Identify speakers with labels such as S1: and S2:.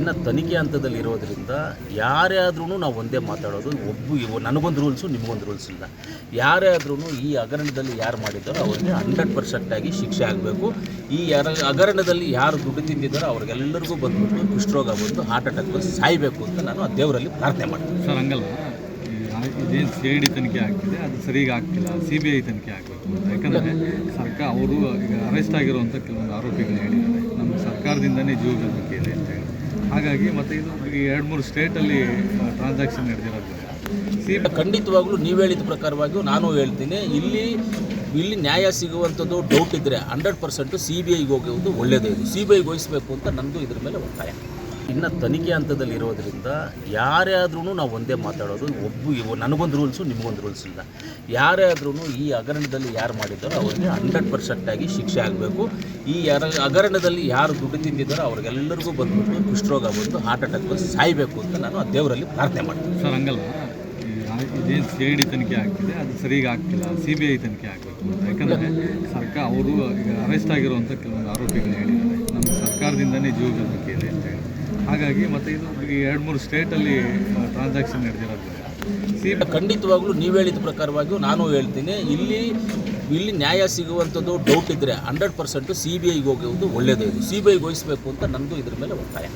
S1: ಇನ್ನು ತನಿಖೆ ಹಂತದಲ್ಲಿ ಇರೋದ್ರಿಂದ ಯಾರೇ ಆದ್ರೂ ನಾವು ಒಂದೇ ಮಾತಾಡೋದು, ಒಬ್ಬ ನನಗೊಂದು ರೂಲ್ಸು, ನಿಮಗೊಂದು ರೂಲ್ಸ್ ಇಲ್ಲ. ಯಾರೇ ಆದ್ರೂ ಈ ಹಗರಣದಲ್ಲಿ ಯಾರು ಮಾಡಿದ್ದಾರೋ ಅವ್ರಿಗೆ ಹಂಡ್ರೆಡ್ ಪರ್ಸೆಂಟಾಗಿ ಶಿಕ್ಷೆ ಆಗಬೇಕು. ಈ ಯಾರ, ಹಗರಣದಲ್ಲಿ ಯಾರು ದುಡ್ಡು ತಿಂದಿದ್ದಾರೋ ಅವ್ರಿಗೆಲ್ಲರಿಗೂ ಬಂದ್ಬಿಟ್ಟು ಕುಷ್ಠರೋಗ ಬಂದು ಹಾರ್ಟ್ ಅಟ್ಯಾಕ್ ಬಂದು ಸಾಯಬೇಕು ಅಂತ ನಾನು ಆ ದೇವರಲ್ಲಿ ಪ್ರಾರ್ಥನೆ ಮಾಡ್ತೀನಿ.
S2: ಸರ್, ಹಂಗಲ್ಲ. ಇದೇನು ಸಿ ಡಿ ತನಿಖೆ ಆಗ್ತಿದೆ, ಅದು ಸರಿಗೆ ಆಗ್ತಿಲ್ಲ, ಸಿ ಬಿ ಐ ತನಿಖೆ ಆಗಬೇಕು ಯಾಕಂದರೆ ಸರ್ಕಾರ, ಅವರು ಈಗ ಅರೆಸ್ಟ್ ಆಗಿರುವಂಥ ಕೆಲವೊಂದು ಆರೋಪಿಗಳು ಹೇಳಿದ್ದಾರೆ. ನಮ್ಮ ಸರ್ಕಾರದಿಂದನೇ ಜೀವ ಬೆದರಿಕೆ ಇದೆ ಅಂತ ಹೇಳಿ ಹಾಗಾಗಿ ಮತ್ತು ಇದು ಈ ಎರಡು ಮೂರು ಸ್ಟೇಟಲ್ಲಿ ಟ್ರಾನ್ಸಾಕ್ಷನ್ ನಡೆದಿರೋದು.
S1: ಖಂಡಿತವಾಗ್ಲೂ ನೀವು ಹೇಳಿದ ಪ್ರಕಾರವಾಗಿಯೂ ನಾನು ಹೇಳ್ತೀನಿ, ಇಲ್ಲಿ ಇಲ್ಲಿ ನ್ಯಾಯ ಸಿಗುವಂಥದ್ದು ಡೌಟ್ ಇದ್ದರೆ ಹಂಡ್ರೆಡ್ ಪರ್ಸೆಂಟು ಸಿ ಬಿ ಐಗೆ ಹೋಗುವುದು ಒಳ್ಳೆಯದೇ ಇದು ಸಿ ಬಿ ಐಗೆ ವಹಿಸಬೇಕು ಅಂತ ನನ್ನದು ಇದ್ರ ಮೇಲೆ ಒತ್ತಾಯ. ಇನ್ನು ತನಿಖೆ ಹಂತದಲ್ಲಿ ಇರೋದ್ರಿಂದ ಯಾರೇ ಆದ್ರೂ ನಾವು ಒಂದೇ ಮಾತಾಡೋದು, ಒಬ್ಬ ನನಗೊಂದು ರೂಲ್ಸು, ನಿಮಗೊಂದು ರೂಲ್ಸ್ ಇಲ್ಲ. ಯಾರೇ ಆದ್ರೂ ಈ ಹಗರಣದಲ್ಲಿ ಯಾರು ಮಾಡಿದ್ದಾರೋ ಅವ್ರಿಗೆ ಹಂಡ್ರೆಡ್ ಪರ್ಸೆಂಟಾಗಿ ಶಿಕ್ಷೆ ಆಗಬೇಕು. ಈ ಯಾರ ಹಗರಣದಲ್ಲಿ ಯಾರು ದುಡ್ಡು ತಿಂದಿದ್ದಾರೋ ಅವ್ರಿಗೆಲ್ಲರಿಗೂ ಬಂದ್ಬಿಟ್ಟು ಕುಷ್ಠರೋಗ ಬಂದು ಹಾರ್ಟ್ ಅಟ್ಯಾಕ್ ಬಂದು ಸಾಯಬೇಕು ಅಂತ ನಾನು ಆ ದೇವರಲ್ಲಿ ಪ್ರಾರ್ಥನೆ ಮಾಡ್ತೀನಿ.
S2: ಸರ್, ಹಂಗಲ್ಲ. ಇದೇನು ಸಿ ಐ ಡಿ ತನಿಖೆ ಆಗ್ತಿದೆ, ಅದು ಸರಿಗೆ ಆಗ್ತಿಲ್ಲ ಸಿ ಬಿ ಐ ತನಿಖೆ ಆಗಬೇಕು ಯಾಕಂದರೆ ಸರ್ಕಾರ ಅವರು ಈಗ ಅರೆಸ್ಟ್ ಆಗಿರುವಂಥ ಕೆಲವೊಂದು ಆರೋಪಿಗಳು ಹೇಳಿದ್ದಾರೆ. ನಮ್ಮ ಸರ್ಕಾರದಿಂದನೇ ಜೀವ ಬೆದರಿಕೆ ಅಂತ ಹೇಳಿ. ಹಾಗಾಗಿ ಮತ್ತು ಇದು ಈ ಎರಡು ಮೂರು ಸ್ಟೇಟಲ್ಲಿ ಟ್ರಾನ್ಸಾಕ್ಷನ್ ನಡೆದಿರೋದ್ರಿಂದ
S1: ಖಂಡಿತವಾಗ್ಲೂ ನೀವು ಹೇಳಿದ ಪ್ರಕಾರವಾಗಿಯೂ ನಾನು ಹೇಳ್ತೀನಿ. ಇಲ್ಲಿ ಇಲ್ಲಿ ನ್ಯಾಯ ಸಿಗುವಂಥದ್ದು ಡೌಟ್ ಇದ್ದರೆ ಹಂಡ್ರೆಡ್ ಪರ್ಸೆಂಟು ಸಿ ಬಿ ಐಗೆ ಹೋಗುವುದು ಒಳ್ಳೆಯದು ಸಿ ಬಿ ಐಗೆ ವಹಿಸಬೇಕು ಅಂತ ನನ್ನದು ಇದ್ರ ಮೇಲೆ ಒತ್ತಾಯ.